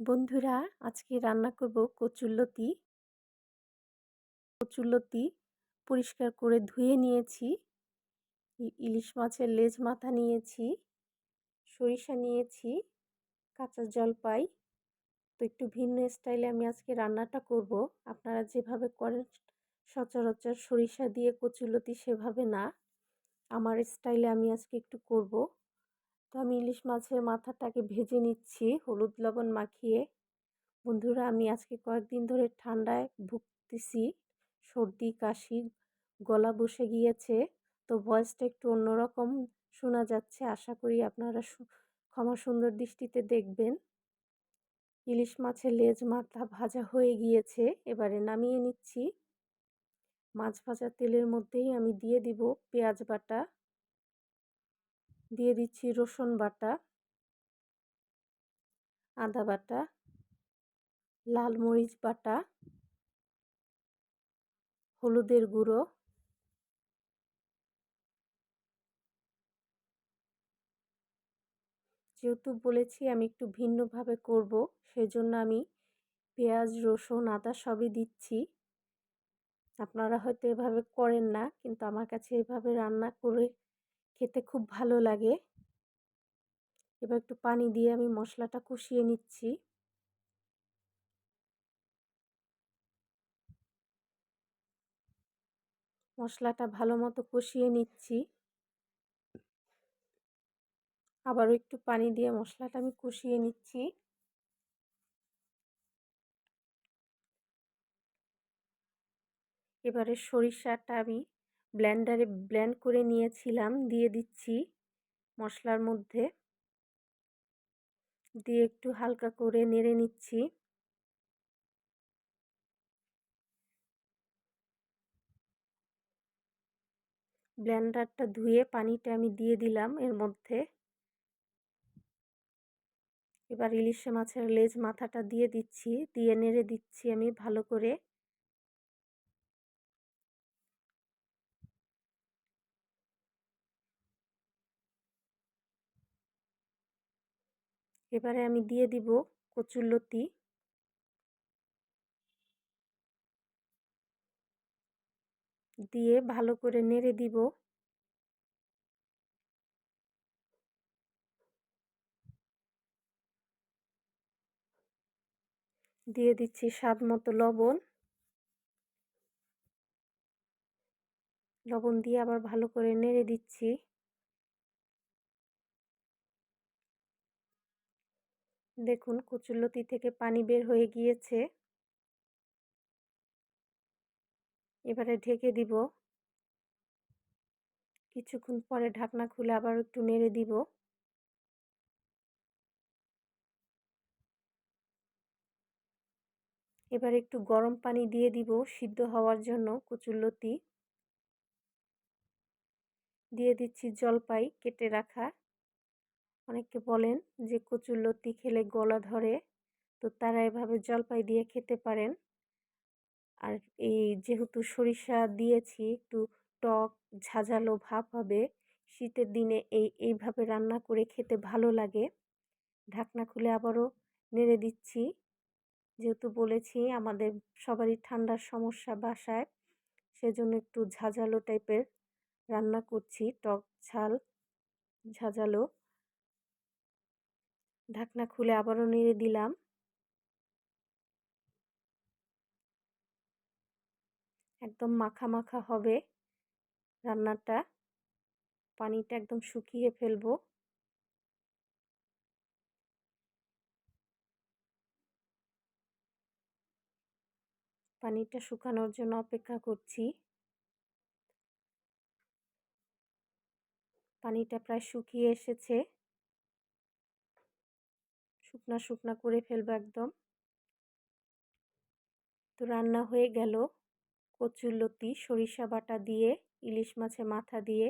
বন্ধুরা, আজকে রান্না করব কচুরলতি কচুরলতি পরিষ্কার করে ধুয়ে নিয়েছি। ইলিশ মাছের লেজ মাথা নিয়েছি, সরিষা নিয়েছি, কাঁচা জলপাই তো একটু ভিন্ন স্টাইলে আমি আজকে রান্নাটা করব। আপনারা যেভাবে করেন, সচরাচর সরিষা দিয়ে কচুরলতি সেভাবে না। আমার স্টাইলে আমি আজকে একটু করব। আমি ইলিশ মাছের মাথাটাকে ভেজে নিচ্ছি, হলুদ লবণ মাখিয়ে। বন্ধুরা, আমি আজকে কয়েকদিন ধরে ঠান্ডায় ভুগতেছি, সর্দি, কাশি, গলা বসে গিয়েছে। তো ভয়েসটা একটু অন্যরকম শোনা যাচ্ছে। আশা করি আপনারা ক্ষমা সুন্দর দৃষ্টিতে দেখবেন। ইলিশ মাছের লেজ মাথা ভাজা হয়ে গিয়েছে। এবারে নামিয়ে নিচ্ছি। মাছ ভাজা তেলের মধ্যেই আমি দিয়ে দিব পেঁয়াজ বাটা। দিয়ে দিচ্ছি রসুন বাটা, আদা বাটা, লাল মরিচ বাটা, হলুদের গুঁড়ো, যেহেতু বলেছি আমি একটু ভিন্নভাবে করব, সেজন্য আমি পেঁয়াজ, রসুন, আদা সবই দিচ্ছি। আপনারা হয়তো এভাবে করেন না, কিন্তু আমার কাছে এভাবে রান্না করে খেতে খুব ভালো লাগে। এবার একটু পানি দিয়ে আমি মশলাটা কষিয়ে নিচ্ছি। মশলাটা ভালো মতো কষিয়ে নিচ্ছি। আবারও একটু পানি দিয়ে মশলাটা আমি কষিয়ে নিচ্ছি। এবারে সরিষাটা আমি ব্ল্যান্ডারে ব্ল্যান্ড করে নিয়েছিলাম, দিয়ে দিচ্ছি মশলার মধ্যে। দিয়ে একটু হালকা করে নেড়ে নিচ্ছি। ব্লেন্ডারটা ধুয়ে পানিটা আমি দিয়ে দিলাম এর মধ্যে। এবার ইলিশে মাছের লেজ মাথাটা দিয়ে দিচ্ছি, দিয়ে নেড়ে দিচ্ছি আমি ভালো করে। এবারে আমি দিয়ে দিব কচুরলতি দিয়ে ভালো করে নেড়ে দিব। দিয়ে দিচ্ছি স্বাদ মতো লবণ। লবণ দিয়ে আবার ভালো করে নেড়ে দিচ্ছি। দেখুন, কচুরলতি থেকে পানি বের হয়ে গিয়েছে। এবারে ঢেকে দিব। কিছুক্ষণ পরে ঢাকনা খুলে আবার একটু নেড়ে দিব। এবার একটু গরম পানি দিয়ে দিব সিদ্ধ হওয়ার জন্য কচুরলতি। দিয়ে দিচ্ছি জলপাই কেটে রাখা। অনেকে বলেন যে কচুরলতি খেলে গলা ধরে। তো তারা এভাবে জলপাই দিয়ে খেতে পারেন। আর এই যেহেতু সরিষা দিয়েছি, একটু টক, ঝাঁঝালো ভাব হবে। শীতের দিনে এই, এইভাবে রান্না করে খেতে ভালো লাগে। ঢাকনা খুলে আবারও নেড়ে দিচ্ছি। যেহেতু বলেছি আমাদের সবারই ঠান্ডার সমস্যা বাসায়, সেজন্য একটু ঝাঁঝালো টাইপের রান্না করছি। টক, ঝাল, ঝাঁঝালো। ঢাকনা খুলে আবারও নেড়ে দিলাম। একদম মাখা মাখা হবে রান্নাটা। পানিটা একদম শুকিয়ে ফেলব। পানিটা শুকানোর জন্য অপেক্ষা করছি। পানিটা প্রায় শুকিয়ে এসেছে। শুকনা শুকনা করে ফেলব একদম। তো রান্না হয়ে গেল। কচুরলতি সরিষা বাটা দিয়ে, ইলিশ মাছে মাথা দিয়ে।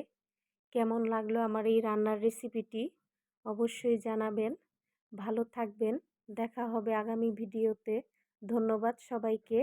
কেমন লাগল আমার এই রান্নার রেসিপিটি অবশ্যই জানাবেন। ভালো থাকবেন। দেখা হবে আগামী ভিডিওতে ধন্যবাদ সবাইকে।